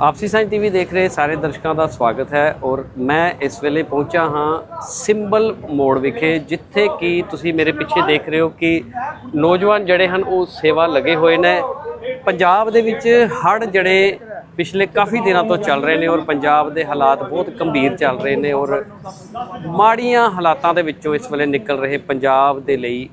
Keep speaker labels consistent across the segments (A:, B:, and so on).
A: ਆਪਸੀ science TV ਦੇਖ ਰਹੇ ਸਾਰੇ ਦਰਸ਼ਕਾਂ ਦਾ ਸਵਾਗਤ ਹੈ ਔਰ ਮੈਂ ਇਸ ਵੇਲੇ ਪਹੁੰਚਾ ਹਾਂ ਸਿੰਬਲ ਮੋੜ ਵਿਖੇ, ਜਿੱਥੇ ਕਿ ਤੁਸੀਂ ਮੇਰੇ ਪਿੱਛੇ ਦੇਖ ਰਹੇ ਹੋ ਕਿ ਨੌਜਵਾਨ ਜਿਹੜੇ ਹਨ, ਉਹ ਸੇਵਾ ਲੱਗੇ ਹੋਏ ਨੇ। ਪੰਜਾਬ ਦੇ ਵਿੱਚ ਹੜ੍ਹ ਜਿਹੜੇ ਪਿਛਲੇ ਕਾਫੀ ਦਿਨਾਂ ਤੋਂ ਚੱਲ ਰਹੇ ਨੇ ਔਰ ਪੰਜਾਬ ਦੇ ਹਾਲਾਤ ਬਹੁਤ ਗੰਭੀਰ ਚੱਲ ਰਹੇ ਨੇ ਔਰ ਮਾੜੀਆਂ ਹਾਲਾਤਾਂ ਦੇ ਵਿੱਚੋਂ ਇਸ ਵੇਲੇ ਨਿਕਲ ਰਹੇ ਪੰਜਾਬ ਦੇ ਲਈ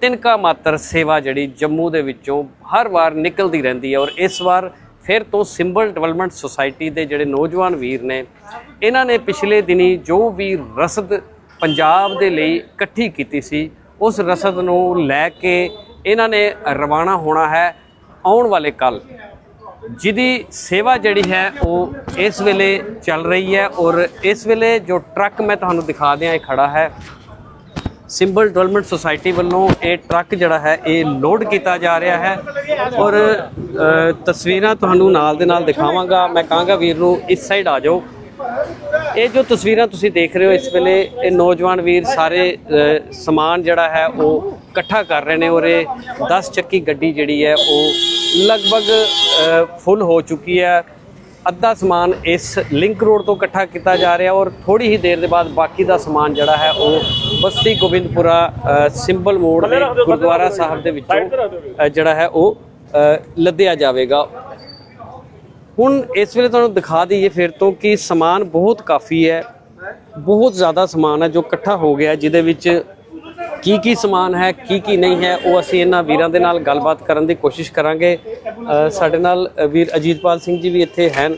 A: ਤਿੰਨਕਾ ਮਾਤਰ ਸੇਵਾ ਜਿਹੜੀ ਜੰਮੂ ਦੇ ਵਿੱਚੋਂ ਹਰ ਵਾਰ ਨਿਕਲਦੀ ਰਹਿੰਦੀ ਹੈ ਔਰ ਇਸ ਵਾਰ ਫਿਰ ਤੋਂ ਸਿੰਬਲ ਡਿਵੈਲਪਮੈਂਟ ਸੁਸਾਇਟੀ ਦੇ ਜਿਹੜੇ ਨੌਜਵਾਨ ਵੀਰ ਨੇ, ਇਹਨਾਂ ਨੇ ਪਿਛਲੇ ਦਿਨੀ ਜੋ ਵੀ ਰਸਦ ਪੰਜਾਬ ਦੇ ਲਈ ਇਕੱਠੀ ਕੀਤੀ ਸੀ, ਉਸ ਰਸਦ ਨੂੰ ਲੈ ਕੇ ਇਹਨਾਂ ਨੇ ਰਵਾਨਾ ਹੋਣਾ ਹੈ ਆਉਣ ਵਾਲੇ ਕੱਲ ਜਿਹਦੀ ਸੇਵਾ ਜਿਹੜੀ ਹੈ ਉਹ ਇਸ ਵੇਲੇ ਚੱਲ ਰਹੀ ਹੈ ਔਰ ਇਸ ਵੇਲੇ ਜੋ ਟਰੱਕ ਮੈਂ ਤੁਹਾਨੂੰ ਦਿਖਾ ਦਿਆਂ, ਇਹ ਖੜਾ ਹੈ ਸਿੰਬਲ ਡਿਵੈਲਪਮੈਂਟ ਸੁਸਾਇਟੀ ਵੱਲੋਂ ਇਹ ਟਰੱਕ ਜਿਹੜਾ ਹੈ, ਇਹ ਲੋਡ ਕੀਤਾ ਜਾ ਰਿਹਾ ਹੈ। ਔਰ ਤਸਵੀਰਾਂ ਤੁਹਾਨੂੰ ਨਾਲ ਦੇ ਨਾਲ ਦਿਖਾਵਾਂਗਾ। ਮੈਂ ਕਹਾਂਗਾ ਵੀਰ ਨੂੰ ਇਸ ਸਾਈਡ ਆ ਜਾਓ। ਇਹ ਜੋ ਤਸਵੀਰਾਂ ਤੁਸੀਂ ਦੇਖ ਰਹੇ ਹੋ ਇਸ ਵੇਲੇ, ਇਹ ਨੌਜਵਾਨ ਵੀਰ ਸਾਰੇ ਸਮਾਨ ਜਿਹੜਾ ਹੈ ਉਹ ਇਕੱਠਾ ਕਰ ਰਹੇ ਨੇ ਔਰ ਇਹ 10 ਚੱਕੀ ਗੱਡੀ ਜਿਹੜੀ ਹੈ ਉਹ ਲਗਭਗ ਫੁੱਲ ਹੋ ਚੁੱਕੀ ਹੈ। ਅੱਧਾ ਸਮਾਨ ਇਸ ਲਿੰਕ ਰੋਡ ਤੋਂ ਇਕੱਠਾ ਕੀਤਾ ਜਾ ਰਿਹਾ ਔਰ ਥੋੜੀ ਹੀ ਦੇਰ ਦੇ ਬਾਅਦ ਬਾਕੀ ਦਾ ਸਮਾਨ ਜਿਹੜਾ ਹੈ ਉਹ ਬਸਤੀ ਗੋਬਿੰਦਪੁਰਾ ਸਿੰਬਲ ਮੋੜ ਦੇ ਗੁਰਦੁਆਰਾ ਸਾਹਿਬ ਦੇ ਵਿੱਚੋਂ ਜਿਹੜਾ ਹੈ ਉਹ ਲੱਦਿਆ ਜਾਵੇਗਾ। ਹੁਣ ਇਸ ਵੇਲੇ ਤੁਹਾਨੂੰ ਦਿਖਾ ਦਈਏ ਫਿਰ ਤੋਂ ਕਿ ਸਮਾਨ ਬਹੁਤ ਕਾਫੀ ਹੈ ਬਹੁਤ ਜ਼ਿਆਦਾ ਸਮਾਨ ਹੈ ਜੋ ਇਕੱਠਾ ਹੋ ਗਿਆ ਜਿਹਦੇ ਵਿੱਚ ਕੀ ਕੀ ਸਮਾਨ ਹੈ ਕੀ ਕੀ ਨਹੀਂ ਹੈ ਉਹ ਅਸੀਂ ਇਹਨਾਂ ਵੀਰਾਂ ਦੇ ਨਾਲ ਗੱਲਬਾਤ ਕਰਨ ਦੀ ਕੋਸ਼ਿਸ਼ ਕਰਾਂਗੇ। ਸਾਡੇ ਨਾਲ ਵੀਰ ਅਜੀਤਪਾਲ ਸਿੰਘ ਜੀ ਵੀ ਇੱਥੇ ਹਨ।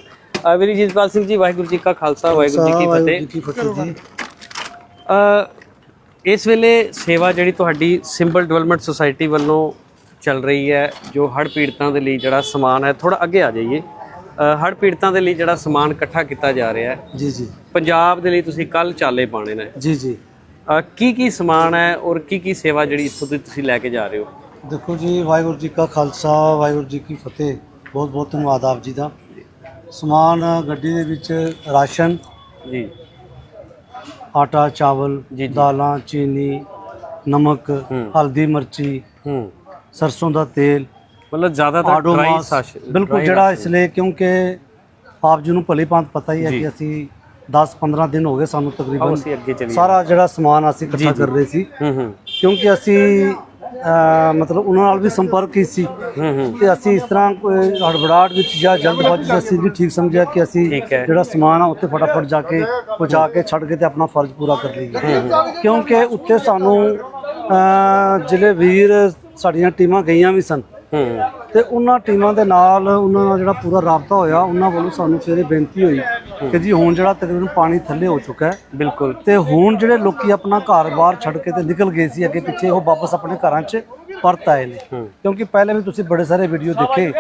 A: ਵੀਰ ਅਜੀਤਪਾਲ ਸਿੰਘ ਜੀ ਵਾਹਿਗੁਰੂ ਜੀ ਕਾ ਖਾਲਸਾ ਵਾਹਿਗੁਰੂ ਜੀ ਕੀ ਫਤਿਹ। ਇਸ ਵੇਲੇ ਸੇਵਾ ਜਿਹੜੀ ਤੁਹਾਡੀ ਸਿੰਬਲ ਡਿਵੈਲਪਮੈਂਟ ਸੁਸਾਇਟੀ ਵੱਲੋਂ ਚੱਲ ਰਹੀ ਹੈ ਜੋ ਹੜ੍ਹ ਪੀੜਤਾਂ ਦੇ ਲਈ ਜਿਹੜਾ ਸਮਾਨ ਹੈ ਥੋੜਾ ਅੱਗੇ ਆ ਜਾਈਏ। ਅ, ਹੜ੍ਹ ਪੀੜਤਾਂ ਦੇ ਲਈ ਜਿਹੜਾ ਸਮਾਨ ਇਕੱਠਾ ਕੀਤਾ ਜਾ ਰਿਹਾ ਹੈ।
B: ਜੀ ਜੀ।
A: ਪੰਜਾਬ ਦੇ ਲਈ ਤੁਸੀਂ ਕੱਲ ਚਾਲੇ ਪਾਣੇ ਨੇ।
B: ਜੀ ਜੀ।
A: ਕੀ ਕੀ ਸਮਾਨ ਹੈ ਔਰ ਕੀ ਕੀ ਸੇਵਾ ਜਿਹੜੀ ਇੱਥੋਂ ਦੀ ਤੁਸੀਂ ਲੈ ਕੇ ਜਾ ਰਹੇ ਹੋ?
B: ਦੇਖੋ ਜੀ ਵਾਹਿਗੁਰੂ ਜੀ ਕਾ ਖਾਲਸਾ ਵਾਹਿਗੁਰੂ ਜੀ ਕੀ ਫਤਿਹ। ਬਹੁਤ ਬਹੁਤ ਧੰਨਵਾਦ ਆਪ ਜੀ ਦਾ। ਸਮਾਨ ਗੱਡੀ ਦੇ ਵਿੱਚ ਰਾਸ਼ਨ
A: ਜੀ।
B: ਆਟਾ ਚਾਵਲ। ਦਾਲਾਂ ਚੀਨੀ ਨਮਕ। ਹਲਦੀ ਮਿਰਚੀ
A: ਹੂੰ।
B: ਸਰਸੋਂ ਦਾ ਤੇਲ
A: ਮਤਲਬ ਜ਼ਿਆਦਾਤਰ ਡਰਾਈ ਸਾਸ਼
B: ਬਿਲਕੁਲ ਜਿਹੜਾ ਇਸ ਲਈ ਕਿਉਂਕਿ ਆਪ ਜੀ ਨੂੰ ਭਲੀ ਭਾਂਤ ਪਤਾ ਹੀ ਹੈ। ਕਿ ਅਸੀਂ 10-15 ਦਿਨ ਹੋ ਗਏ ਸਾਨੂੰ
A: ਆਓ
B: ਤਕਰੀਬਨ
A: ਅਸੀਂ ਅੱਗੇ ਚੱਲੀਏ
B: ਸਾਰਾ ਜਿਹੜਾ ਸਮਾਨ ਅਸੀਂ ਇਕੱਠਾ। ਕਰ ਰਹੇ ਸੀ।
A: ਹੂੰ ਹੂੰ।
B: ਕਿਉਂਕਿ ਅਸੀਂ ਅਹ, ਮਤਲਬ ਉਹਨਾਂ ਨਾਲ ਵੀ ਸੰਪਰਕ ਕੀ ਸੀ।
A: ਹੂੰ ਹੂੰ।
B: ਤੇ ਅਸੀਂ ਇਸ ਤਰ੍ਹਾਂ ਕੋਈ ਹੜਬੜਾਹਟ ਵਿੱਚ ਜਾਂ ਜਲਦਬਾਜ਼ੀ 'ਚ ਅਸੀਂ ਵੀ ਠੀਕ ਸਮਝਿਆ ਕਿ ਅਸੀਂ
A: ਠੀਕ ਹੈ।
B: ਜਿਹੜਾ ਸਮਾਨ ਆ ਉੱਥੇ ਫਟਾਫਟ ਜਾ ਕੇ ਪਹੁੰਚਾ ਕੇ ਛੱਡ ਕੇ ਤੇ ਆਪਣਾ ਫਰਜ਼ ਪੂਰਾ ਕਰ ਲਈਏ। ਕਿਉਂਕਿ ਉੱਥੇ ਸਾਨੂੰ ਅਹ, ਜਿਹੜੇ ਵੀਰ ਸਾਡੀਆਂ ਟੀਮਾਂ ਗਈਆਂ ਵੀ ਸਨ।
A: ਹੂੰ
B: ਤੇ ਉਹਨਾਂ ਟੀਮਾਂ ਦੇ ਨਾਲ ਉਹਨਾਂ ਨਾਲ ਜਿਹੜਾ ਪੂਰਾ ਰਾਬਤਾ ਹੋਇਆ ਉਹਨਾਂ ਵੱਲੋਂ ਸਾਨੂੰ ਸਵੇਰੇ ਬੇਨਤੀ ਹੋਈ ਕਿ ਜੀ ਹੁਣ ਜਿਹੜਾ ਤਕਰੀਬਨ ਪਾਣੀ ਥੱਲੇ ਹੋ ਚੁੱਕਾ ਹੈ
A: ਬਿਲਕੁਲ
B: ਤੇ ਹੁਣ ਜਿਹੜੇ ਲੋਕੀ ਆਪਣਾ ਘਰ-ਬਾਰ ਛੱਡ ਕੇ ਤੇ ਨਿਕਲ ਗਏ ਸੀ ਅੱਗੇ ਪਿੱਛੇ ਉਹ ਵਾਪਸ ਆਪਣੇ ਘਰਾਂ 'ਚ ਪਰਤ ਆਏ ਨੇ। ਕਿਉਂਕਿ ਪਹਿਲੇ ਵੀ ਤੁਸੀਂ ਬੜੇ ਸਾਰੇ ਵੀਡੀਓ ਦੇਖੇ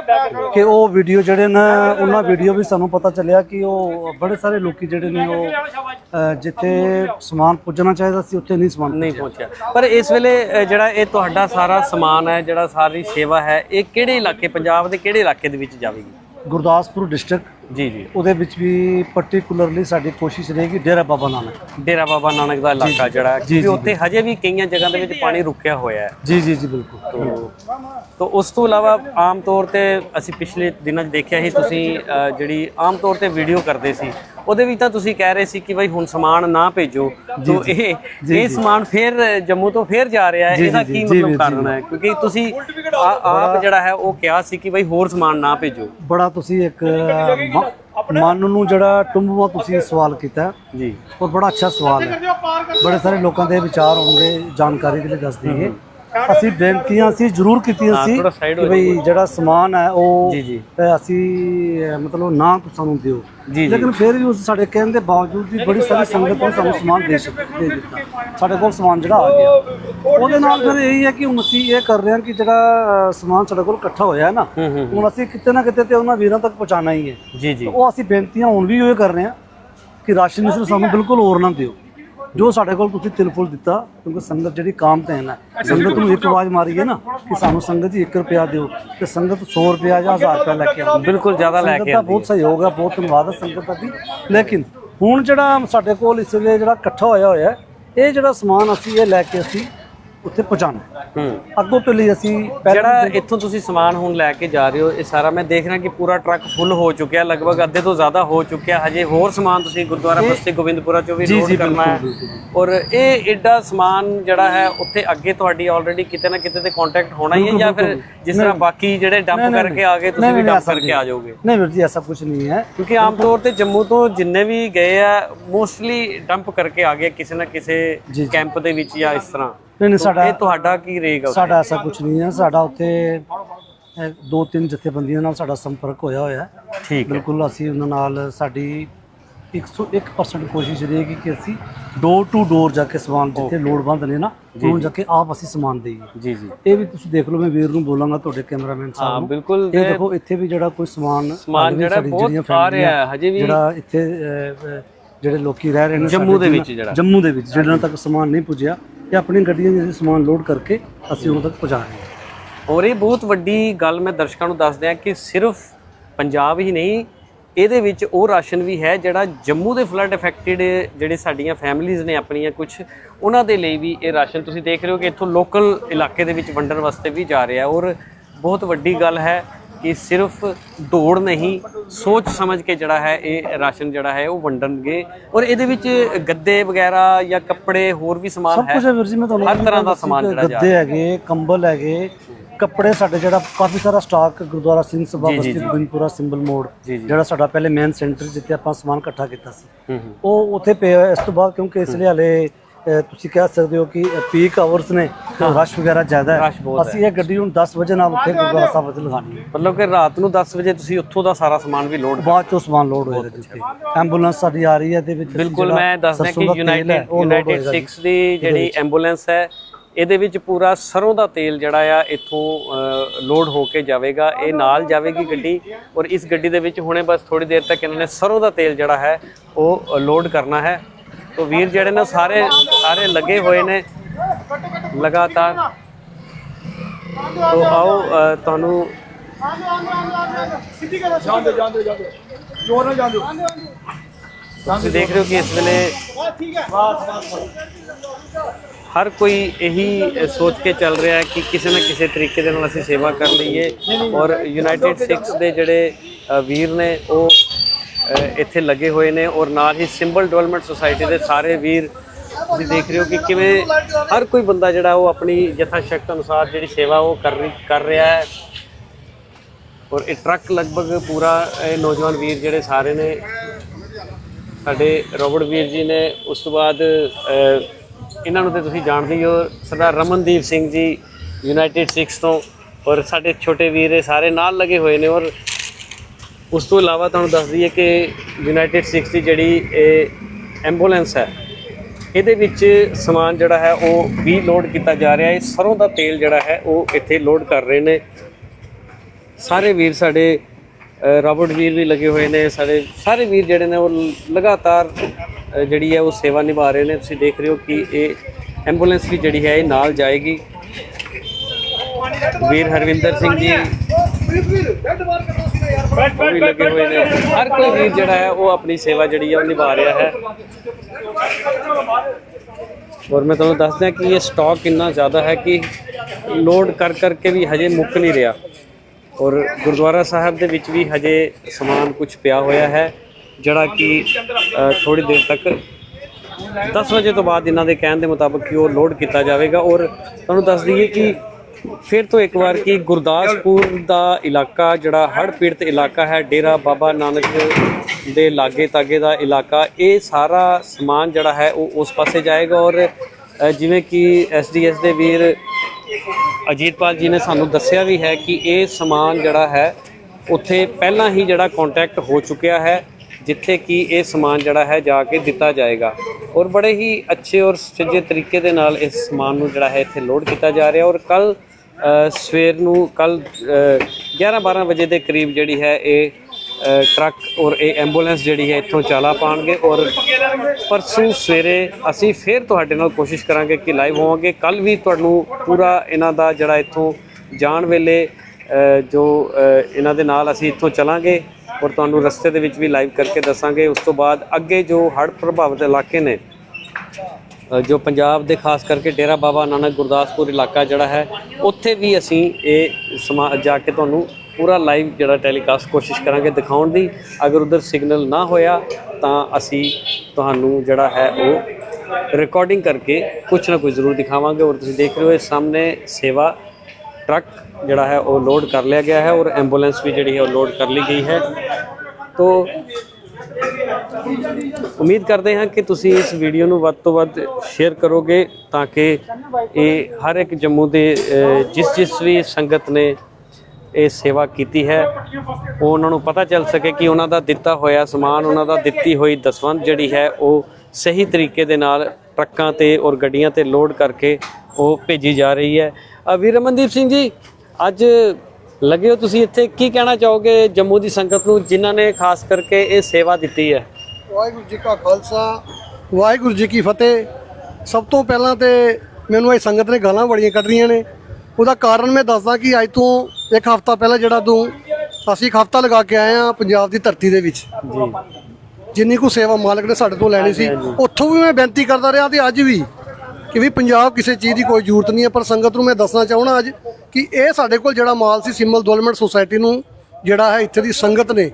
B: ਕਿ ਉਹ ਵੀਡੀਓ ਜਿਹੜੇ ਨੇ ਉਹਨਾਂ ਵੀਡੀਓ ਵੀ ਸਾਨੂੰ ਪਤਾ ਚੱਲਿਆ ਕਿ ਉਹ ਬੜੇ ਸਾਰੇ ਲੋਕੀ ਜਿਹੜੇ ਨੇ ਉਹ ਜਿੱਥੇ ਸਮਾਨ ਪੁੱਜਣਾ ਚਾਹੀਦਾ ਸੀ ਉੱਥੇ ਨਹੀਂ ਸਮਾਨ
A: ਨਹੀਂ ਪਹੁੰਚਿਆ। ਪਰ ਇਸ ਵੇਲੇ ਅ, ਜਿਹੜਾ ਇਹ ਤੁਹਾਡਾ ਸਾਰਾ ਸਮਾਨ ਹੈ ਜਿਹੜਾ ਸਾਰੀ ਸੇਵਾ ਹੈ ਇਹ ਕਿਹੜੇ ਇਲਾਕੇ ਪੰਜਾਬ ਦੇ ਕਿਹੜੇ ਇਲਾਕੇ ਦੇ ਵਿੱਚ ਜਾਵੇਗੀ?
B: ਗੁਰਦਾਸਪੁਰ ਡਿਸਟ੍ਰਿਕਟ।
A: ਜੀ ਜੀ।
B: ਉਹਦੇ ਵਿੱਚ ਵੀ ਪਾਰਟਿਕੂਲਰਲੀ ਸਾਡੀ ਕੋਸ਼ਿਸ਼ ਰਹੇਗੀ ਡੇਰਾ ਬਾਬਾ ਨਾਨਕ।
A: ਡੇਰਾ ਬਾਬਾ ਨਾਨਕ ਦਾ ਇਲਾਕਾ ਜਿਹੜਾ
B: ਜੀ,
A: ਕਿਉਂਕਿ ਉੱਥੇ ਹਜੇ ਵੀ ਕਈਆਂ ਜਗ੍ਹਾ ਦੇ ਵਿੱਚ ਪਾਣੀ ਰੁਕਿਆ ਹੋਇਆ ਹੈ।
B: ਜੀ ਜੀ ਜੀ ਬਿਲਕੁਲ।
A: ਤੋ ਤੋ ਉਸ ਤੋਂ ਇਲਾਵਾ ਆਮ ਤੌਰ ਤੇ ਅਸੀਂ ਪਿਛਲੇ ਦਿਨਾਂ 'ਚ ਦੇਖਿਆ ਸੀ ਤੁਸੀਂ ਅ, ਜਿਹੜੀ ਆਮ ਤੌਰ ਤੇ ਵੀਡੀਓ ਕਰਦੇ ਸੀ ਉਹਦੇ ਵਿੱਚ ਤਾਂ ਤੁਸੀਂ ਕਹਿ ਰਹੇ ਸੀ ਕਿ ਭਾਈ ਹੁਣ ਸਮਾਨ ਨਾ ਭੇਜੋ। ਤੋ ਇਹ ਇਹ ਸਮਾਨ ਫੇਰ ਜੰਮੂ ਤੋਂ ਫੇਰ ਜਾ ਰਿਹਾ ਹੈ। ਇਹਦਾ ਕੀ ਮਤਲਬ ਕਾਰਨ ਹੈ? ਕਿਉਂਕਿ ਤੁਸੀਂ ਆ- ਆਪ ਜਿਹੜਾ ਹੈ ਉਹ ਕਿਹਾ ਸੀ ਕਿ ਭਾਈ ਹੋਰ ਸਮਾਨ ਨਾ ਭੇਜੋ।
B: ਬੜਾ ਤੁਸੀਂ ਇੱਕ ਮਨ ਨੂੰ ਜਿਹੜਾ ਟੁੰਬਵਾ ਤੁਸੀਂ ਸਵਾਲ ਕੀਤਾ।
A: ਜੀ।
B: ਔਰ ਬੜਾ ਅੱਛਾ ਸਵਾਲ ਹੈ। ਬੜੇ ਸਾਰੇ ਲੋਕਾਂ ਦੇ ਵਿਚਾਰ ਹੋਣਗੇ ਜਾਣਕਾਰੀ ਦੇ ਲਈ ਦੱਸ ਦਈਏ। ਅਸੀਂ ਬੇਨਤੀਆਂ ਅਸੀਂ ਜ਼ਰੂਰ ਕੀਤੀਆਂ ਸੀ ਕਿ ਭਈ ਜਿਹੜਾ ਸਮਾਨ ਹੈ ਉਹ ਅਸੀਂ ਮਤਲਬ ਨਾ ਤੁਸੀਂ ਸਾਨੂੰ ਦਿਓ। ਲੇਕਿਨ ਫਿਰ ਵੀ ਉਸ ਸਾਡੇ ਕਹਿਣ ਦੇ ਬਾਵਜੂਦ ਵੀ ਬੜੀ ਸਾਰੀ ਸੰਗਤ ਨੇ ਸਾਨੂੰ ਸਮਾਨ ਦੇ ਦਿੱਤਾ। ਸਾਡੇ ਕੋਲ ਸਮਾਨ ਜਿਹੜਾ ਆ ਗਿਆ। ਉਹਦੇ ਨਾਲ ਫਿਰ ਇਹੀ ਹੈ ਕਿ ਹੁਣ ਅਸੀਂ ਇਹ ਕਰ ਰਹੇ ਹਾਂ ਕਿ ਜਿਹੜਾ ਸਮਾਨ ਸਾਡੇ ਕੋਲ ਇਕੱਠਾ ਹੋਇਆ ਹੈ ਨਾ ਹੁਣ ਅਸੀਂ ਕਿਤੇ ਨਾ ਕਿਤੇ ਤੇ ਉਹਨਾਂ ਵੀਰਾਂ ਤੱਕ ਪਹੁੰਚਾਉਣਾ ਹੀ ਹੈ।
A: ਜੀ ਜੀ।
B: ਉਹ ਅਸੀਂ ਬੇਨਤੀਆਂ ਹੁਣ ਵੀ ਉਹ ਕਰ ਰਹੇ ਹਾਂ ਕਿ ਰਾਸ਼ਨ ਇਸ ਸਾਨੂੰ ਬਿਲਕੁਲ ਹੋਰ ਨਾ ਦਿਓ। ਜੋ ਸਾਡੇ ਕੋਲ ਤੁਸੀਂ ਤਿਲ ਫੁੱਲ ਦਿੱਤਾ ਕਿਉਂਕਿ ਸੰਗਤ ਜਿਹੜੀ ਕਾਮ ਤੈਨ ਹੈ ਸੰਗਤ ਨੂੰ ਇੱਕ ਆਵਾਜ਼ ਮਾਰੀ ਹੈ ਨਾ ਕਿ ਸਾਨੂੰ ਸੰਗਤ ਜੀ 1 ਰੁਪਿਆ ਦਿਓ ਤੇ ਸੰਗਤ 100 ਰੁਪਿਆ ਜਾਂ 1000 ਰੁਪਿਆ ਲੈ ਕੇ ਆਉਂਦੀ
A: ਬਿਲਕੁਲ ਜ਼ਿਆਦਾ ਲੈ ਕੇ ਆਉਂਦੀ
B: ਬਹੁਤ ਸਹਿਯੋਗ ਹੈ ਬਹੁਤ ਧੰਨਵਾਦ ਹੈ ਸੰਗਤ ਦਾ ਵੀ। ਲੇਕਿਨ ਹੁਣ ਜਿਹੜਾ ਸਾਡੇ ਕੋਲ ਇਸ ਵੇਲੇ ਜਿਹੜਾ ਇਕੱਠਾ ਹੋਇਆ ਹੋਇਆ ਇਹ ਜਿਹੜਾ ਸਮਾਨ ਅਸੀਂ ਇਹ ਲੈ ਕੇ ਅਸੀਂ ਉੱਥੇ ਪਹੁੰਚਾਉਣਾ।
A: ਹੂੰ।
B: ਅੱਗੋਂ ਤੋਂ ਲਈ ਅਸੀਂ
A: ਜਿਹੜਾ ਇੱਥੋਂ ਤੁਸੀਂ ਸਮਾਨ ਹੁਣ ਲੈ ਕੇ ਜਾ ਰਹੇ ਹੋ ਇਹ ਸਾਰਾ ਮੈਂ ਦੇਖ ਰਿਹਾ ਕਿ ਪੂਰਾ ਟਰੱਕ ਫੁੱਲ ਹੋ ਚੁੱਕਿਆ ਲਗਭਗ ਅੱਧੇ ਤੋਂ ਜ਼ਿਆਦਾ ਹੋ ਚੁੱਕਿਆ। ਹਜੇ ਹੋਰ ਸਮਾਨ ਤੁਸੀਂ ਗੁਰਦੁਆਰਾ ਬਸਤੀ ਗੋਬਿੰਦਪੁਰਾ ਚੋਂ ਵੀ ਲੋਡ ਕਰਨਾ ਹੈ। ਔਰ ਇਹ ਐਡਾ ਸਮਾਨ ਜਿਹੜਾ ਹੈ ਉੱਥੇ ਅੱਗੇ ਤੁਹਾਡੀ ਆਲਰੇਡੀ ਕਿਤੇ ਨਾ ਕਿਤੇ ਤੇ ਕੰਟੈਕਟ ਹੋਣਾ ਹੀ ਹੈ ਜਾਂ ਫਿਰ ਜਿਸ ਤਰ੍ਹਾਂ ਬਾਕੀ ਜਿਹੜੇ ਡੰਪ ਕਰਕੇ ਆ ਗਏ ਤੁਸੀਂ ਵੀ ਡੰਪ ਕਰਕੇ ਆ ਜਾਓਗੇ
B: ਨਹੀਂ ਵੀਰ ਜੀ ਐਸਾ ਕੁਝ ਨਹੀਂ ਹੈ।
A: ਕਿਉਂਕਿ ਆਮ ਤੌਰ ਤੇ ਜੰਮੂ ਤੋਂ ਜਿੰਨੇ ਵੀ ਗਏ ਆ ਮੋਸਟਲੀ ਡੰਪ ਕਰਕੇ ਆ ਗਏ ਕਿਸੇ ਨਾ ਕਿਸੇ ਕੈਂਪ ਦੇ ਵਿੱਚ ਜਾਂ ਇਸ ਤਰ੍ਹਾਂ।
B: ਨਹੀਂ ਨਹੀਂ ਸਾਡਾ
A: ਇਹ ਤੁਹਾਡਾ ਕੀ ਰਹੇਗਾ
B: ਸਾਡਾ ਐਸਾ ਕੁਝ ਨਹੀਂ ਹੈ ਸਾਡਾ ਉੱਥੇ ਦੋ ਤਿੰਨ ਜਥੇਬੰਦੀਆਂ ਨਾਲ ਸਾਡਾ ਸੰਪਰਕ ਹੋਇਆ ਹੋਇਆ ਹੈ।
A: ਠੀਕ ਹੈ।
B: ਬਿਲਕੁਲ ਅਸੀਂ ਉਹਨਾਂ ਨਾਲ ਸਾਡੀ 101% ਕੋਸ਼ਿਸ਼ ਰਹੇਗੀ ਕਿ ਅਸੀਂ ਡੋਰ ਟੂ ਡੋਰ ਜਾ ਕੇ ਸਮਾਨ ਜਿੱਥੇ ਲੋੜਵੰਦ ਨੇ ਨਾ ਉਹਨੂੰ ਜਾ ਕੇ ਆਪ ਅਸੀਂ ਸਮਾਨ ਦੇਈਏ।
A: ਜੀ ਜੀ।
B: ਇਹ ਵੀ ਤੁਸੀਂ ਦੇਖ ਲਓ ਮੈਂ ਵੀਰ ਨੂੰ ਬੋਲਾਂਗਾ ਤੁਹਾਡੇ ਕੈਮਰਾਮੈਨ
A: ਹਾਂ
B: ਸਾਹਿਬ ਨੂੰ।
A: ਬਿਲਕੁਲ
B: ਇਹ ਦੇਖੋ ਇੱਥੇ ਵੀ ਜਿਹੜਾ ਕੋਈ ਸਮਾਨ
A: ਸਮਾਨ
B: ਵੀ
A: ਜਿਹੜਾ
B: ਸਾਡੀ
A: ਬਹੁਤ
B: ਜਿਹੜੀਆਂ
A: ਆ ਰਿਹਾ ਹੈ ਹਜੇ ਵੀ
B: ਜਿਹੜਾ ਇੱਥੇ ਅਹ, ਅਹ, ਜਿਹੜੇ ਲੋਕੀ ਰਹਿ ਰਹੇ ਨੇ
A: ਜੰਮੂ
B: ਸਾਡੇ
A: ਦੇ ਵਿੱਚ ਜਿਹੜਾ।
B: ਜੰਮੂ ਦੇ ਵਿੱਚ ਜਿਹਨਾਂ ਤੱਕ ਸਮਾਨ ਨਹੀਂ ਪੁੱਜਿਆ ਇਹ ਆਪਣੀ ਗੱਡੀਆਂ 'ਚ ਸਮਾਨ ਲੋਡ ਕਰਕੇ ਅਸੀਂ ਉਹਨਾਂ ਤੱਕ ਪਹੁੰਚਾ ਰਹੇ ਹਾਂ।
A: ਔਰ ਇਹ ਬਹੁਤ ਵੱਡੀ ਗੱਲ ਮੈਂ ਦਰਸ਼ਕਾਂ ਨੂੰ ਦੱਸ ਦਿਆਂ ਕਿ ਸਿਰਫ ਪੰਜਾਬ ਹੀ ਨਹੀਂ, ਇਹਦੇ ਵਿੱਚ ਉਹ ਰਾਸ਼ਨ ਵੀ ਹੈ ਜਿਹੜਾ ਜੰਮੂ ਦੇ ਫਲੱਡ ਅਫੈਕਟਡ ਜਿਹੜੇ ਸਾਡੀਆਂ ਫੈਮਿਲੀਆਂ ਨੇ ਆਪਣੀਆਂ ਕੁਝ ਉਹਨਾਂ ਦੇ ਲਈ ਵੀ ਇਹ ਰਾਸ਼ਨ ਤੁਸੀਂ ਦੇਖ ਰਹੇ ਹੋ ਕਿ ਇੱਥੋਂ ਲੋਕਲ ਇਲਾਕੇ ਦੇ ਵਿੱਚ ਵੰਡਣ ਵਾਸਤੇ ਵੀ ਜਾ ਰਿਹਾ ਔਰ ਬਹੁਤ ਵੱਡੀ ਗੱਲ ਹੈ। ਕਿ ਸਿਰਫ ਦੌੜ ਨਹੀਂ ਸੋਚ ਸਮਝ ਕੇ ਜਿਹੜਾ ਹੈ ਇਹ ਰਾਸ਼ਨ ਜਿਹੜਾ ਹੈ ਉਹ ਵੰਡਣਗੇ। ਔਰ ਇਹਦੇ ਵਿੱਚ ਗੱਦੇ ਵਗੈਰਾ ਜਾਂ ਕੱਪੜੇ ਹੋਰ ਵੀ ਸਮਾਨ
B: ਸਭ
A: ਹੈ।
B: ਕੁਝ ਹੈ ਵੀਰ ਜੀ ਮੈਂ ਤੁਹਾਨੂੰ
A: ਹਰ ਤਰ੍ਹਾਂ ਦਾ ਸਮਾਨ ਜਿਹੜਾ ਜਾ
B: ਗੱਦੇ ਹੈਗੇ ਕੰਬਲ ਹੈਗੇ ਕੱਪੜੇ ਸਾਡੇ ਜਿਹੜਾ ਕਾਫੀ ਸਾਰਾ ਸਟਾਕ ਗੁਰਦੁਆਰਾ ਸਿੰਘ ਸਭਾ ਬਸਤੀ ਗੋਬਿੰਦਪੁਰਾ ਸਿੰਬਲ ਮੋੜ ਜਿਹੜਾ ਸਾਡਾ ਪਹਿਲੇ ਮੇਨ ਸੈਂਟਰ ਜਿੱਥੇ ਆਪਾਂ ਸਮਾਨ ਇਕੱਠਾ ਕੀਤਾ ਸੀ। ਉਹ ਉੱਥੇ ਪਿਆ ਇਸ ਤੋਂ ਬਾਅਦ ਕਿਉਂਕਿ ਇਸ ਲਈ ਹਲੇ ਤੁਸੀਂ ਕਹਿ ਸਕਦੇ ਹੋ ਕਿ ਪੀਕ ਆਵਰਸ ਨੇ ਰਸ਼ ਵਗੈਰਾ ਜ਼ਿਆਦਾ ਹੈ।
A: ਰਸ਼ ਬਹੁਤ
B: ਅਸੀਂ ਇਹ ਗੱਡੀ ਹੁਣ 10 ਵਜੇ ਨਾਲ ਉੱਥੇ ਗੁਰਦੁਆਰਾ ਸਾਹਿਬ ਵਿੱਚ ਲਗਾਣੀ ਹੈ।
A: ਮਤਲਬ ਕਿ ਰਾਤ ਨੂੰ 10 ਵਜੇ ਤੁਸੀਂ ਉੱਥੋਂ ਦਾ ਸਾਰਾ ਸਮਾਨ ਵੀ ਲੋਡ
B: ਬਾਅਦ ਚੋਂ ਸਮਾਨ ਲੋਡ ਹੋਏਗਾ ਜਿੱਥੇ ਐਂਬੂਲੈਂਸ ਸਾਡੀ ਆ ਰਹੀ ਹੈ ਇਹਦੇ ਵਿੱਚ
A: ਬਿਲਕੁਲ ਮੈਂ ਦੱਸਦਾ ਕਿ ਯੂਨਾਈਟਿਡ ਯੂਨਾਈਟਿਡ
B: ਹੋਏਗਾ ਜੀ।
A: 6 ਦੀ ਜਿਹੜੀ ਐਂਬੂਲੈਂਸ ਹੈ ਇਹਦੇ ਵਿੱਚ ਪੂਰਾ ਸਰੋਂ ਦਾ ਤੇਲ ਜਿਹੜਾ ਆ ਇੱਥੋਂ ਲੋਡ ਹੋ ਕੇ ਜਾਵੇਗਾ। ਇਹ ਨਾਲ ਜਾਵੇਗੀ ਗੱਡੀ ਔਰ ਇਸ ਗੱਡੀ ਦੇ ਵਿੱਚ ਹੁਣੇ ਬਸ ਥੋੜੀ ਦੇਰ ਤੱਕ ਇਹਨਾਂ ਨੇ ਸਰੋਂ ਦਾ ਤੇਲ ਜਿਹੜਾ ਹੈ ਉਹ ਲੋਡ ਕਰਨਾ ਹੈ। ਤੋ ਵੀਰ ਜਿਹੜੇ ਨੇ ਸਾਰੇ ਸਾਰੇ ਲੱਗੇ ਹੋਏ ਨੇ। ਲਗਾਤਾਰ। ਤੋ ਆਓ ਅ, ਤੁਹਾਨੂੰ
C: ਜਾਂਦੇ ਜਾਂਦੇ ਜਾਂਦੇ। ਜੋਰ ਨਾਲ ਜਾਂਦੇ।
A: ਤੁਸੀਂ ਦੇਖ ਰਹੇ ਹੋ ਕਿ ਇਸ ਵੇਲੇ
C: ਠੀਕ ਹੈ
A: ਹਰ ਕੋਈ ਇਹੀ ਸੋਚ ਕੇ ਚੱਲ ਰਿਹਾ ਹੈ ਕਿ ਕਿਸੇ ਨਾ ਕਿਸੇ ਤਰੀਕੇ ਦੇ ਨਾਲ ਅਸੀਂ ਸੇਵਾ ਕਰ ਲਈਏ ਔਰ ਯੂਨਾਈਟਿਡ ਸਿਕਸ ਦੇ ਜਿਹੜੇ ਅ, ਵੀਰ ਨੇ ਉਹ ਅ, ਇੱਥੇ ਲੱਗੇ ਹੋਏ ਨੇ ਔਰ ਨਾਲ ਹੀ ਸਿੰਬਲ ਡਿਵੈਲਪਮੈਂਟ ਸੁਸਾਇਟੀ ਦੇ ਸਾਰੇ ਵੀਰ ਤੁਸੀਂ ਦੇਖ ਰਹੇ ਹੋ ਕਿ ਕਿਵੇਂ ਹਰ ਕੋਈ ਬੰਦਾ ਜਿਹੜਾ ਉਹ ਆਪਣੀ ਯਥਾ ਸ਼ਕਤ ਅਨੁਸਾਰ ਜਿਹੜੀ ਸੇਵਾ ਉਹ ਕਰ ਰਹੀ- ਕਰ ਰਿਹਾ ਹੈ। ਔਰ ਇਹ ਟਰੱਕ ਲਗਭਗ ਪੂਰਾ ਇਹ ਨੌਜਵਾਨ ਵੀਰ ਜਿਹੜੇ ਸਾਰੇ ਨੇ, ਸਾਡੇ ਰੋਬਰਟ ਵੀਰ ਜੀ ਨੇ, ਉਸ ਤੋਂ ਬਾਅਦ ਇਹਨਾਂ ਨੂੰ ਤੇ ਤੁਸੀਂ ਜਾਣਦੇ ਹੀ ਹੋ, ਸਰਦਾਰ ਰਮਨਦੀਪ ਸਿੰਘ ਜੀ ਯੂਨਾਈਟਿਡ 6 ਤੋਂ, ਔਰ ਸਾਡੇ ਛੋਟੇ ਵੀਰ ਇਹ ਸਾਰੇ ਨਾਲ ਲੱਗੇ ਹੋਏ ਨੇ, ਔਰ ਉਸ ਤੋਂ ਇਲਾਵਾ ਤੁਹਾਨੂੰ ਦੱਸ ਦਈਏ ਕਿ ਯੂਨਾਈਟਿਡ 6 ਦੀ ਜਿਹੜੀ ਇਹ ਐਂਬੂਲੈਂਸ ਹੈ ਇਹਦੇ ਵਿੱਚ ਸਮਾਨ ਜਿਹੜਾ ਹੈ ਉਹ ਵੀ ਲੋਡ ਕੀਤਾ ਜਾ ਰਿਹਾ ਹੈ। ਸਰੋਂ ਦਾ ਤੇਲ ਜਿਹੜਾ ਹੈ ਉਹ ਇੱਥੇ ਲੋਡ ਕਰ ਰਹੇ ਨੇ। ਸਾਰੇ ਵੀਰ ਸਾਡੇ ਅ, ਵੀਰ ਵੀ ਲੱਗੇ ਹੋਏ ਨੇ। ਸਾਡੇ ਸਾਰੇ ਵੀਰ ਜਿਹੜੇ ਨੇ ਉਹ ਲਗਾਤਾਰ ਜਿਹੜੀ ਹੈ ਉਹ ਸੇਵਾ ਨਿਭਾ ਰਹੇ ਨੇ। ਤੁਸੀਂ ਦੇਖ ਰਹੇ ਹੋ ਕਿ ਇਹ ਐਂਬੂਲੈਂਸ ਵੀ ਜਿਹੜੀ ਹੈ ਇਹ ਨਾਲ ਜਾਏਗੀ। ਵੀਰ ਹਰਵਿੰਦਰ ਸਿੰਘ ਜੀ। ਉਹ ਵੀ ਲੱਗੇ ਹੋਏ ਨੇ ਹਰ ਕੋਈ ਵੀਰ ਜਿਹੜਾ ਹੈ, ਉਹ ਆਪਣੀ ਸੇਵਾ ਜਿਹੜੀ ਹੈ ਉਹ ਨਿਭਾ ਰਿਹਾ ਹੈ। ਔਰ ਮੈਂ ਤੁਹਾਨੂੰ ਦੱਸਦਾ ਕਿ ਇਹ ਸਟਾਕ ਇੰਨਾ ਜ਼ਿਆਦਾ ਹੈ ਕਿ ਲੋਡ ਕਰ ਕਰਕੇ ਵੀ ਹਜੇ ਮੁੱਕ ਨਹੀਂ ਰਿਹਾ। ਔਰ ਗੁਰਦੁਆਰਾ ਸਾਹਿਬ ਦੇ ਵਿੱਚ ਵੀ ਹਜੇ ਸਮਾਨ ਕੁਝ ਪਿਆ ਹੋਇਆ ਹੈ, ਜਿਹੜਾ ਕਿ ਥੋੜੀ ਦੇਰ ਤੱਕ 10 ਵਜੇ ਤੋਂ ਬਾਅਦ ਇਹਨਾਂ ਦੇ ਕਹਿਣ ਦੇ ਮੁਤਾਬਕ ਕਿ ਉਹ ਲੋਡ ਕੀਤਾ ਜਾਵੇਗਾ। ਔਰ ਤੁਹਾਨੂੰ ਦੱਸ ਦਈਏ ਕਿ ਫਿਰ ਤੋਂ ਇੱਕ ਵਾਰ ਕਿ ਗੁਰਦਾਸਪੁਰ ਦਾ ਇਲਾਕਾ, ਜਿਹੜਾ ਹੜ੍ਹ ਪੀੜਤ ਇਲਾਕਾ ਹੈ, ਡੇਰਾ ਬਾਬਾ ਨਾਨਕ ਦੇ ਲਾਗੇ ਤਾਗੇ ਦਾ ਇਲਾਕਾ, ਇਹ ਸਾਰਾ ਸਮਾਨ ਜਿਹੜਾ ਹੈ ਉਹ ਉਸ ਪਾਸੇ ਜਾਏਗਾ ਔਰ ਜਿਵੇਂ ਕਿ ਐਸਡੀਐਸ ਦੇ ਵੀਰ ਅਜੀਤਪਾਲ ਜੀ ਨੇ ਸਾਨੂੰ ਦੱਸਿਆ ਵੀ ਹੈ ਕਿ ਇਹ ਸਮਾਨ ਜਿਹੜਾ ਹੈ, ਉੱਥੇ ਪਹਿਲਾਂ ਹੀ ਜਿਹੜਾ ਕੰਟੈਕਟ ਹੋ ਚੁੱਕਿਆ ਹੈ। ਜਿੱਥੇ ਕਿ ਇਹ ਸਮਾਨ ਜਿਹੜਾ ਹੈ ਜਾ ਕੇ ਦਿੱਤਾ ਜਾਏਗਾ। ਔਰ ਬੜੇ ਹੀ ਅੱਛੇ ਔਰ ਸੁਚੱਜੇ ਤਰੀਕੇ ਦੇ ਨਾਲ ਇਸ ਸਮਾਨ ਨੂੰ ਜਿਹੜਾ ਹੈ ਇੱਥੇ ਲੋਡ ਕੀਤਾ ਜਾ ਰਿਹਾ ਔਰ ਕੱਲ ਸਵੇਰ ਨੂੰ ਕੱਲ 11 12 ਵਜੇ ਦੇ ਕਰੀਬ ਜਿਹੜੀ ਹੈ ਇਹ ਟਰੱਕ ਔਰ ਇਹ ਐਂਬੂਲੈਂਸ ਜਿਹੜੀ ਹੈ ਇੱਥੋਂ ਚਾਲਾ ਪਾਣਗੇ ਔਰ ਪਰਸੋਂ ਸਵੇਰੇ ਅਸੀਂ ਫੇਰ ਤੁਹਾਡੇ ਨਾਲ ਕੋਸ਼ਿਸ਼ ਕਰਾਂਗੇ ਕਿ ਲਾਈਵ ਹੋਵਾਂਗੇ। ਕੱਲ ਵੀ ਤੁਹਾਨੂੰ ਪੂਰਾ ਇਹਨਾਂ ਦਾ ਜਿਹੜਾ ਇੱਥੋਂ ਜਾਣ ਵੇਲੇ ਜੋ ਇਹਨਾਂ ਦੇ ਨਾਲ ਅਸੀਂ ਇੱਥੋਂ ਚਲਾਂਗੇ। ਔਰ ਤੁਹਾਨੂੰ ਰਸਤੇ ਦੇ ਵਿੱਚ ਵੀ ਲਾਈਵ ਕਰਕੇ ਦੱਸਾਂਗੇ। ਉਸ ਤੋਂ ਬਾਅਦ ਅੱਗੇ ਜੋ ਹੜ੍ਹ ਪ੍ਰਭਾਵਿਤ ਇਲਾਕੇ ਨੇ ਜੋ ਪੰਜਾਬ ਦੇ ਖਾਸ ਕਰਕੇ ਡੇਰਾ ਬਾਬਾ ਨਾਨਕ ਗੁਰਦਾਸਪੁਰ ਇਲਾਕਾ ਜਿਹੜਾ ਹੈ, ਉੱਥੇ ਵੀ ਅਸੀਂ ਇਹ ਸਮਾ, ਜਾ ਕੇ ਤੁਹਾਨੂੰ ਪੂਰਾ ਲਾਈਵ ਜਿਹੜਾ ਟੈਲੀਕਾਸਟ ਕੋਸ਼ਿਸ਼ ਕਰਾਂਗੇ ਦਿਖਾਉਣ ਦੀ। ਅਗਰ ਉਧਰ ਸਿਗਨਲ ਨਾ ਹੋਇਆ, ਤਾਂ ਅਸੀਂ ਤੁਹਾਨੂੰ ਜਿਹੜਾ ਹੈ ਉਹ ਰਿਕਾਰਡਿੰਗ ਕਰਕੇ ਕੁਝ ਨਾ ਕੁਝ ਜ਼ਰੂਰ ਦਿਖਾਵਾਂਗੇ। ਔਰ ਤੁਸੀਂ ਦੇਖ ਰਹੇ ਹੋ ਸਾਹਮਣੇ ਸੇਵਾ ਟਰੱਕ ਜਿਹੜਾ ਹੈ ਉਹ ਲੋਡ ਕਰ ਲਿਆ ਗਿਆ ਹੈ ਔਰ ਐਂਬੂਲੈਂਸ ਵੀ ਜਿਹੜੀ ਹੈ ਉਹ ਲੋਡ ਕਰ ਲਈ ਗਈ ਹੈ। ਤੋ ਉਮੀਦ ਕਰਦੇ ਹਾਂ ਕਿ ਤੁਸੀਂ ਇਸ ਵੀਡੀਓ ਨੂੰ ਵੱਧ ਤੋਂ ਵੱਧ ਸ਼ੇਅਰ ਕਰੋਗੇ ਤਾਂ ਕਿ ਇਹ ਹਰ ਇੱਕ ਜੰਮੂ ਦੇ ਜਿਸ ਜਿਸ ਵੀ ਸੰਗਤ ਨੇ ਇਹ ਸੇਵਾ ਕੀਤੀ ਹੈ, ਉਹ ਉਹਨਾਂ ਨੂੰ ਪਤਾ ਚੱਲ ਸਕੇ ਕਿ ਉਹਨਾਂ ਦਾ ਦਿੱਤਾ ਹੋਇਆ ਸਮਾਨ, ਉਹਨਾਂ ਦਾ ਦਿੱਤੀ ਹੋਈ ਦਸਵੰਧ ਜਿਹੜੀ ਹੈ ਉਹ ਸਹੀ ਤਰੀਕੇ ਦੇ ਨਾਲ ਟਰੱਕਾਂ ਤੇ ਔਰ ਗੱਡੀਆਂ ਤੇ ਲੋਡ ਕਰਕੇ ਉਹ ਭੇਜੀ ਜਾ ਰਹੀ ਹੈ। ਵੀਰ ਰਮਨਦੀਪ ਸਿੰਘ ਜੀ ਅੱਜ ਲੱਗੇ ਹੋ ਤੁਸੀਂ ਇੱਥੇ ਕੀ ਕਹਿਣਾ ਚਾਹੋਗੇ ਜੰਮੂ ਦੀ ਸੰਗਤ ਨੂੰ ਜਿਨ੍ਹਾਂ ਨੇ ਖਾਸ ਕਰਕੇ ਇਹ ਸੇਵਾ ਦਿੱਤੀ ਹੈ?
D: ਵਾਹਿਗੁਰੂ ਜੀ ਕਾ ਖਾਲਸਾ ਵਾਹਿਗੁਰੂ ਜੀ ਕੀ ਫਤਿਹ। ਸਭ ਤੋਂ ਪਹਿਲਾਂ ਤੇ ਮੈਨੂੰ ਇਹ ਸੰਗਤ ਨੇ ਗਾਲਾਂ ਬੜੀਆਂ ਕੱਢ ਰਹੀਆਂ ਨੇ। ਉਹਦਾ ਕਾਰਨ ਮੈਂ ਦੱਸਦਾ ਕਿ ਅੱਜ ਤੋਂ ਇੱਕ ਹਫ਼ਤਾ ਪਹਿਲਾਂ ਜਿਹੜਾ ਤੂੰ ਅਸੀਂ ਇੱਕ ਹਫ਼ਤਾ ਲਗਾ ਕੇ ਆਏ ਆ ਪੰਜਾਬ ਦੀ ਧਰਤੀ ਦੇ ਵਿੱਚ।
A: ਜੀ।
D: ਜਿੰਨੀ ਕੁ ਸੇਵਾ ਮਾਲਕ ਨੇ ਸਾਡੇ ਤੋਂ ਲੈਣੀ ਸੀ ਉੱਥੋਂ ਵੀ ਮੈਂ ਬੇਨਤੀ ਕਰਦਾ ਰਿਹਾ ਤੇ ਅੱਜ ਵੀ ਕਿ ਵੀ ਪੰਜਾਬ ਕਿਸੇ ਚੀਜ਼ ਦੀ ਕੋਈ ਜ਼ਰੂਰਤ ਨਹੀਂ ਹੈ। ਪਰ ਸੰਗਤ ਨੂੰ ਮੈਂ ਦੱਸਣਾ ਚਾਹਣਾ ਅੱਜ ਕਿ ਇਹ ਸਾਡੇ ਕੋਲ ਜਿਹੜਾ ਮਾਲ ਸੀ ਸਿਮਲ ਡਿਵੈਲਪਮੈਂਟ ਸੁਸਾਇਟੀ ਨੂੰ, ਜਿਹੜਾ ਹੈ ਇੱਥੇ ਦੀ ਸੰਗਤ ਨੇ,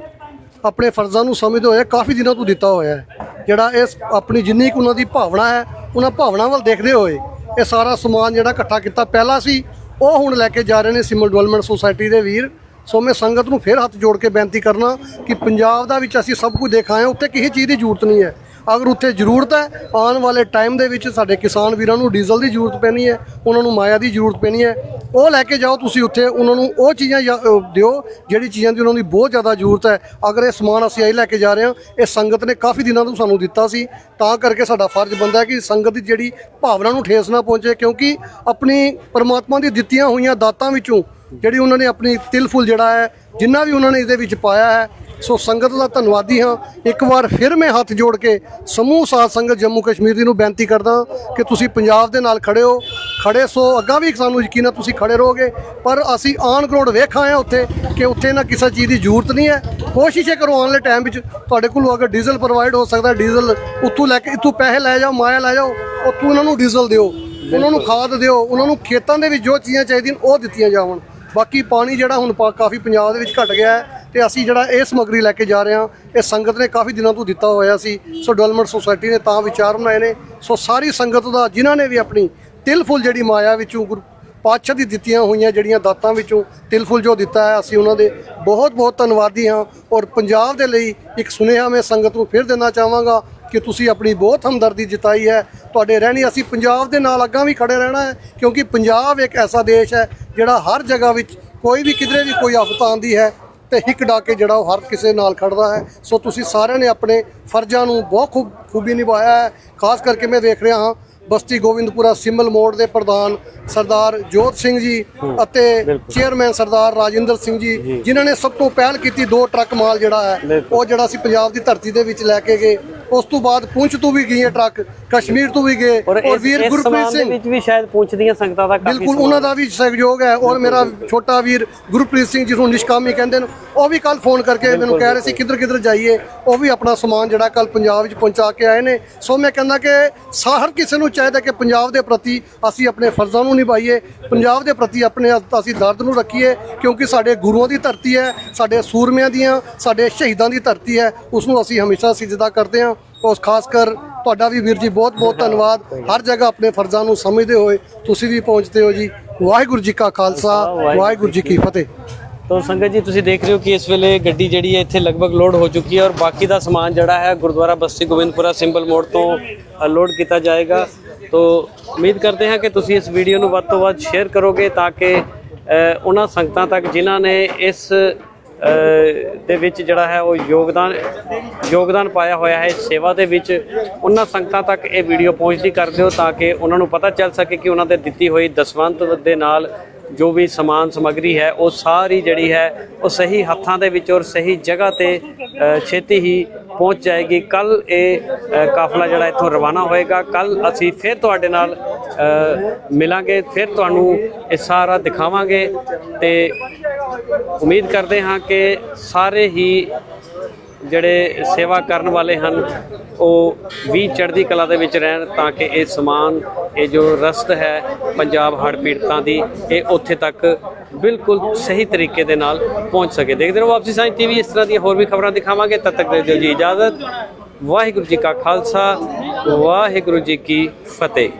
D: ਆਪਣੇ ਫਰਜ਼ਾਂ ਨੂੰ ਸਮਝਦੇ ਹੋਏ ਕਾਫੀ ਦਿਨਾਂ ਤੋਂ ਦਿੱਤਾ ਹੋਇਆ ਹੈ। ਜਿਹੜਾ ਇਸ ਆਪਣੀ ਜਿੰਨੀ ਕੁ ਉਹਨਾਂ ਦੀ ਭਾਵਨਾ ਹੈ, ਉਹਨਾਂ ਭਾਵਨਾ ਵੱਲ ਦੇਖਦੇ ਹੋਏ ਇਹ ਸਾਰਾ ਸਮਾਨ ਜਿਹੜਾ ਇਕੱਠਾ ਕੀਤਾ ਪਹਿਲਾਂ ਸੀ, ਉਹ ਹੁਣ ਲੈ ਕੇ ਜਾ ਰਹੇ ਨੇ ਸਿਮਲ ਡਿਵੈਲਪਮੈਂਟ ਸੁਸਾਇਟੀ ਦੇ ਵੀਰ। ਸੋ ਮੈਂ ਸੰਗਤ ਨੂੰ ਫਿਰ ਹੱਥ ਜੋੜ ਕੇ ਬੇਨਤੀ ਕਰਨਾ ਕਿ ਪੰਜਾਬ ਦਾ ਵਿੱਚ ਅਸੀਂ ਸਭ ਕੁਝ ਦੇਖਾਂ ਹੈ ਉੱਥੇ ਕਿਸੇ ਚੀਜ਼ ਦੀ ਜ਼ਰੂਰਤ ਨਹੀਂ ਹੈ। ਅਗਰ ਉੱਥੇ ਜ਼ਰੂਰਤ ਹੈ, ਆਉਣ ਵਾਲੇ ਟਾਈਮ ਦੇ ਵਿੱਚ ਸਾਡੇ ਕਿਸਾਨ ਵੀਰਾਂ ਨੂੰ ਡੀਜ਼ਲ ਦੀ ਜ਼ਰੂਰਤ ਪੈਣੀ ਹੈ, ਉਹਨਾਂ ਨੂੰ ਮਾਇਆ ਦੀ ਜ਼ਰੂਰਤ ਪੈਣੀ ਹੈ, ਉਹ ਲੈ ਕੇ ਜਾਓ ਤੁਸੀਂ ਉੱਥੇ, ਉਹਨਾਂ ਨੂੰ ਉਹ ਚੀਜ਼ਾਂ ਜਾਂ- ਦਿਓ ਜਿਹੜੀ ਚੀਜ਼ਾਂ ਦੀ ਉਹਨਾਂ ਦੀ ਬਹੁਤ ਜ਼ਿਆਦਾ ਜ਼ਰੂਰਤ ਹੈ। ਅਗਰ ਇਹ ਸਮਾਨ ਅਸੀਂ ਆਈ ਲੈ ਕੇ ਜਾ ਰਹੇ ਹਾਂ, ਇਹ ਸੰਗਤ ਨੇ ਕਾਫੀ ਦਿਨਾਂ ਤੋਂ ਸਾਨੂੰ ਦਿੱਤਾ ਸੀ, ਤਾਂ ਕਰਕੇ ਸਾਡਾ ਫਰਜ਼ ਬਣਦਾ ਹੈ ਕਿ ਸੰਗਤ ਦੀ ਜਿਹੜੀ ਭਾਵਨਾ ਨੂੰ ਠੇਸ ਨਾ ਪਹੁੰਚੇ, ਕਿਉਂਕਿ ਆਪਣੀ ਪਰਮਾਤਮਾ ਦੀ ਦਿੱਤੀਆਂ ਹੋਈਆਂ ਦਾਤਾਂ ਵਿੱਚੋਂ ਜਿਹੜੀ ਉਹਨਾਂ ਨੇ ਆਪਣੀ ਤਿਲ ਫੁੱਲ ਜਿਹੜਾ ਹੈ ਜਿੰਨਾ ਵੀ ਉਹਨਾਂ ਨੇ ਇਹਦੇ ਵਿੱਚ ਪਾਇਆ ਹੈ ਸੋ ਸੰਗਤ ਦਾ ਧੰਨਵਾਦੀ ਹਾਂ। ਇੱਕ ਵਾਰ ਫਿਰ ਮੈਂ ਹੱਥ ਜੋੜ ਕੇ ਸਮੂਹ ਸਾਧ ਸੰਗਤ ਜੰਮੂ ਕਸ਼ਮੀਰ ਦੀ ਨੂੰ ਬੇਨਤੀ ਕਰਦਾ ਕਿ ਤੁਸੀਂ ਪੰਜਾਬ ਦੇ ਨਾਲ ਖੜੇ ਹੋ। ਖੜੇ ਸੋ ਅੱਗਾ ਵੀ ਸਾਨੂੰ ਯਕੀਨ ਹੈ ਤੁਸੀਂ ਖੜੇ ਰਹੋਗੇ। ਪਰ ਅਸੀਂ ਆਨ ਗਰਾਊਂਡ ਵੇਖਾਂ ਆ ਉੱਥੇ ਕਿ ਉੱਥੇ ਨਾ ਕਿਸੇ ਚੀਜ਼ ਦੀ ਜ਼ਰੂਰਤ ਨਹੀਂ ਹੈ। ਕੋਸ਼ਿਸ਼ ਕਰੋ ਆਉਣ ਵਾਲੇ ਟਾਈਮ ਵਿੱਚ ਤੁਹਾਡੇ ਕੋਲ ਅਗਰ ਡੀਜ਼ਲ ਪ੍ਰੋਵਾਈਡ ਹੋ ਸਕਦਾ ਡੀਜ਼ਲ ਉੱਥੋਂ ਲੈ ਕੇ ਇੱਥੋਂ ਪੈਸੇ ਲੈ ਜਾਓ ਮਾਇਆ ਲੈ ਜਾਓ ਉੱਥੋਂ ਉਹਨਾਂ ਨੂੰ ਡੀਜ਼ਲ ਦਿਓ ਉਹਨਾਂ ਨੂੰ ਖਾਦ ਦਿਓ ਉਹਨਾਂ ਨੂੰ ਖੇਤਾਂ ਦੇ ਵਿੱਚ ਜੋ ਚੀਜ਼ਾਂ ਚਾਹੀਦੀਆਂ ਉਹ ਦਿੱਤੀਆਂ ਜਾਵਣ। ਬਾਕੀ ਪਾਣੀ ਜਿਹੜਾ ਹੁਣ ਪਾ- ਕਾਫੀ ਪੰਜਾਬ ਦੇ ਵਿੱਚ ਘਟ ਗਿਆ ਹੈ ਤੇ ਅਸੀਂ ਜਿਹੜਾ ਇਹ ਸਮੱਗਰੀ ਲੈ ਕੇ ਜਾ ਰਹੇ ਹਾਂ, ਇਹ ਸੰਗਤ ਨੇ ਕਾਫੀ ਦਿਨਾਂ ਤੋਂ ਦਿੱਤਾ ਹੋਇਆ ਸੀ। ਸੋ ਡਿਵੈਲਪਮੈਂਟ ਸੁਸਾਇਟੀ ਨੇ ਤਾਂ ਵਿਚਾਰ ਬਣਾਏ ਨੇ। ਸੋ ਸਾਰੀ ਸੰਗਤ ਦਾ, ਜਿਨ੍ਹਾਂ ਨੇ ਵੀ ਆਪਣੀ ਤਿਲ ਫੁੱਲ ਜਿਹੜੀ ਮਾਇਆ ਵਿੱਚੋਂ ਗੁਰੂ ਪਾਤਸ਼ਾਹ ਦੀ ਦਿੱਤੀਆਂ ਹੋਈਆਂ ਜਿਹੜੀਆਂ ਦਾਤਾਂ ਵਿੱਚੋਂ ਤਿਲ ਫੁੱਲ ਜੋ ਦਿੱਤਾ ਹੈ, ਅਸੀਂ ਉਹਨਾਂ ਦੇ ਬਹੁਤ ਬਹੁਤ ਧੰਨਵਾਦੀ ਹਾਂ ਔਰ ਪੰਜਾਬ ਦੇ ਲਈ ਇੱਕ ਸੁਨੇਹਾ ਮੈਂ ਸੰਗਤ ਨੂੰ ਫਿਰ ਦੇਣਾ ਚਾਹਾਂਗਾ ਕਿ ਤੁਸੀਂ ਆਪਣੀ ਬਹੁਤ ਹਮਦਰਦੀ ਜਤਾਈ ਹੈ। ਤੁਹਾਡੇ ਰਹਿਣੀ ਅਸੀਂ ਪੰਜਾਬ ਦੇ ਨਾਲ ਅੱਗਾ ਵੀ ਖੜੇ ਰਹਿਣਾ ਹੈ, ਕਿਉਂਕਿ ਪੰਜਾਬ ਇੱਕ ਐਸਾ ਦੇਸ਼ ਹੈ ਜਿਹੜਾ ਹਰ ਜਗ੍ਹਾ ਵਿੱਚ ਕੋਈ ਵੀ ਕਿਧਰੇ ਵੀ ਕੋਈ ਆਫਤ ਆਉਂਦੀ ਹੈ ਤੇ ਹਿੱਕ ਡਾ ਕੇ ਜਿਹੜਾ ਉਹ ਹਰ ਕਿਸੇ ਨਾਲ ਖੜਦਾ ਹੈ। ਸੋ ਤੁਸੀਂ ਸਾਰਿਆਂ ਨੇ ਆਪਣੇ ਫਰਜ਼ਾਂ ਨੂੰ ਬਹੁਤ ਖੂਬ ਖੂਬੀ ਨਿਭਾਇਆ ਹੈ। ਖਾਸ ਕਰਕੇ ਮੈਂ ਦੇਖ ਰਿਹਾ ਹਾਂ ਬਸਤੀ ਗੋਬਿੰਦਪੁਰਾ ਸਿੰਬਲ ਮੋੜ ਦੇ ਪ੍ਰਧਾਨ ਸਰਦਾਰ ਜੋਤ ਸਿੰਘ ਜੀ ਅਤੇ ਚੇਅਰਮੈਨ ਸਰਦਾਰ ਰਾਜਿੰਦਰ ਸਿੰਘ ਜੀ ਜਿਨ੍ਹਾਂ ਨੇ ਸਭ ਤੋਂ ਪਹਿਲ ਕੀਤੀ ਦੋ ਟਰੱਕ ਮਾਲ ਜਿਹੜਾ ਹੈ ਉਹ ਜਿਹੜਾ ਸੀ ਪੰਜਾਬ ਦੀ ਧਰਤੀ ਦੇ ਵਿੱਚ ਲੈ ਕੇ ਗਏ। ਉਸ ਤੋਂ ਬਾਅਦ ਪੁੰਛ ਤੋਂ ਵੀ ਗਏ ਟਰੱਕ ਕਸ਼ਮੀਰ ਤੋਂ ਵੀ ਗਏ
A: ਔਰ
D: ਵੀਰ ਗੁਰਪ੍ਰੀਤ ਸਿੰਘ।
A: ਵਿੱਚ ਵੀ ਸ਼ਾਇਦ ਪੁੱਛਦੀਆਂ ਸੰਗਤਾਂ ਦਾ ਕਾਫੀ
D: ਬਿਲਕੁਲ ਉਹਨਾਂ ਦਾ ਵੀ ਸਹਿਯੋਗ ਹੈ ਔਰ ਮੇਰਾ ਛੋਟਾ ਵੀਰ ਗੁਰਪ੍ਰੀਤ ਸਿੰਘ ਜਿਹਨੂੰ ਨਿਸ਼ਕਾਮੀ ਕਹਿੰਦੇ ਨੇ ਉਹ ਵੀ ਕੱਲ ਫੋਨ ਕਰਕੇ ਮੈਨੂੰ ਕਹਿ ਰਹੇ ਸੀ ਕਿੱਧਰ ਕਿੱਧਰ ਜਾਈਏ ਉਹ ਵੀ ਆਪਣਾ ਸਮਾਨ ਜਿਹੜਾ ਕੱਲ ਪੰਜਾਬ ਵਿੱਚ ਪਹੁੰਚਾ ਕੇ ਆਏ ਨੇ। ਸੋ ਮੈਂ ਕਹਿੰਦਾ ਕਿ ਹਰ ਕਿਸੇ ਨੂੰ ਚਾਹੀਦਾ ਕਿ ਪੰਜਾਬ ਦੇ ਪ੍ਰਤੀ ਅਸੀਂ ਆਪਣੇ ਫਰਜ਼ਾਂ ਨੂੰ ਨਿਭਾਈਏ ਪੰਜਾਬ ਦੇ ਪ੍ਰਤੀ ਆਪਣੇ ਅਸੀਂ ਦਰਦ ਨੂੰ ਰੱਖੀਏ ਕਿਉਂਕਿ ਸਾਡੇ ਗੁਰੂਆਂ ਦੀ ਧਰਤੀ ਹੈ ਸਾਡੇ ਸੂਰਮਿਆਂ ਦੀਆਂ ਸਾਡੇ ਸ਼ਹੀਦਾਂ ਦੀ ਧਰਤੀ ਹੈ ਉਸ ਨੂੰ ਅਸੀਂ ਹਮੇਸ਼ਾ ਸਿਜਦਾ ਕਰਦੇ ਹਾਂ। ਉਸ ਖਾਸ ਕਰ ਤੁਹਾਡਾ ਵੀ ਵੀਰ ਜੀ ਬਹੁਤ ਬਹੁਤ ਧੰਨਵਾਦ। ਹਰ ਜਗ੍ਹਾ ਆਪਣੇ ਫਰਜ਼ਾਂ ਨੂੰ ਸਮਝਦੇ ਹੋਏ ਤੁਸੀਂ ਵੀ ਪਹੁੰਚਦੇ ਹੋ ਜੀ। ਵਾਹਿਗੁਰੂ ਜੀ ਕਾ ਖਾਲਸਾ, ਵਾਹਿਗੁਰੂ ਜੀ ਕੀ ਫਤਿਹ।
A: ਤੋ ਸੰਗਤ ਜੀ, ਤੁਸੀਂ ਦੇਖ ਰਹੇ ਹੋ ਕਿ ਇਸ ਵੇਲੇ ਗੱਡੀ ਜਿਹੜੀ ਹੈ ਇੱਥੇ ਲਗਭਗ ਲੋਡ ਹੋ ਚੁੱਕੀ ਹੈ ਔਰ ਬਾਕੀ ਦਾ ਸਮਾਨ ਜਿਹੜਾ ਹੈ ਗੁਰਦੁਆਰਾ ਬਸਤੀ ਗੋਬਿੰਦਪੁਰਾ ਸਿੰਬਲ ਮੋੜ ਤੋਂ ਲੋਡ ਕੀਤਾ ਜਾਏਗਾ। ਤੋ ਉਮੀਦ ਕਰਦੇ ਹਾਂ ਕਿ ਤੁਸੀਂ ਇਸ ਵੀਡੀਓ ਨੂੰ ਵੱਧ ਤੋਂ ਵੱਧ ਸ਼ੇਅਰ ਕਰੋਗੇ ਤਾਂ ਕਿ ਉਹਨਾਂ ਸੰਗਤਾਂ ਤੱਕ ਜਿਨ੍ਹਾਂ ਨੇ ਇਸ ਦੇ ਵਿੱਚ ਜਿਹੜਾ ਹੈ ਉਹ ਯੋਗਦਾਨ ਯੋਗਦਾਨ ਪਾਇਆ ਹੋਇਆ ਹੈ ਸੇਵਾ ਦੇ ਵਿੱਚ। ਉਹਨਾਂ ਸੰਗਤਾਂ ਤੱਕ ਇਹ ਵੀਡੀਓ ਪਹੁੰਚਦੀ ਕਰ ਦਿਓ ਤਾਂ ਕਿ ਉਹਨਾਂ ਨੂੰ ਪਤਾ ਚੱਲ ਸਕੇ ਕਿ ਉਹਨਾਂ ਦੇ ਦਿੱਤੀ ਹੋਈ ਦਸਵੰਤ ਦੇ ਨਾਲ ਜੋ ਵੀ ਸਮਾਨ ਸਮੱਗਰੀ ਹੈ, ਉਹ ਸਾਰੀ ਜਿਹੜੀ ਹੈ, ਉਹ ਸਹੀ ਹੱਥਾਂ ਦੇ ਵਿੱਚ ਔਰ ਸਹੀ ਜਗ੍ਹਾ ਤੇ ਛੇਤੀ ਹੀ ਪਹੁੰਚ ਜਾਏਗੀ। ਕੱਲ ਇਹ ਕਾਫਲਾ ਜਿਹੜਾ ਇੱਥੋਂ ਰਵਾਨਾ ਹੋਏਗਾ। ਕੱਲ ਅਸੀਂ ਫਿਰ ਤੁਹਾਡੇ ਨਾਲ ਮਿਲਾਂਗੇ, ਫਿਰ ਤੁਹਾਨੂੰ ਇਹ ਸਾਰਾ ਦਿਖਾਵਾਂਗੇ ਤੇ ਉਮੀਦ ਕਰਦੇ ਹਾਂ ਕਿ ਸਾਰੇ ਹੀ ਜਿਹੜੇ ਸੇਵਾ ਕਰਨ ਵਾਲੇ ਹਨ, ਉਹ ਵੀ ਚੜ੍ਹਦੀ ਕਲਾ ਦੇ ਵਿੱਚ ਰਹਿਣ ਤਾਂ ਕਿ ਇਹ ਸਮਾਨ, ਇਹ ਜੋ ਰਸਤ ਹੈ ਪੰਜਾਬ ਹੜ੍ਹ ਪੀੜਤਾਂ ਦੀ, ਇਹ ਉੱਥੇ ਤੱਕ ਬਿਲਕੁਲ ਸਹੀ ਤਰੀਕੇ ਦੇ ਨਾਲ ਪਹੁੰਚ ਸਕੇ। ਦੇਖਦੇ ਰਹੋ ਵਾਪਸੀ ਸਾਇੰਸ ਟੀਵੀ, ਇਸ ਤਰ੍ਹਾਂ ਦੀਆਂ ਹੋਰ ਵੀ ਖਬਰਾਂ ਦਿਖਾਵਾਂਗੇ। ਤਦ ਤੱਕ ਦੇ ਦਿਓ ਜੀ ਇਜਾਜ਼ਤ। ਵਾਹਿਗੁਰੂ ਜੀ ਕਾ ਖਾਲਸਾ, ਵਾਹਿਗੁਰੂ ਜੀ ਕੀ ਫਤਿਹ।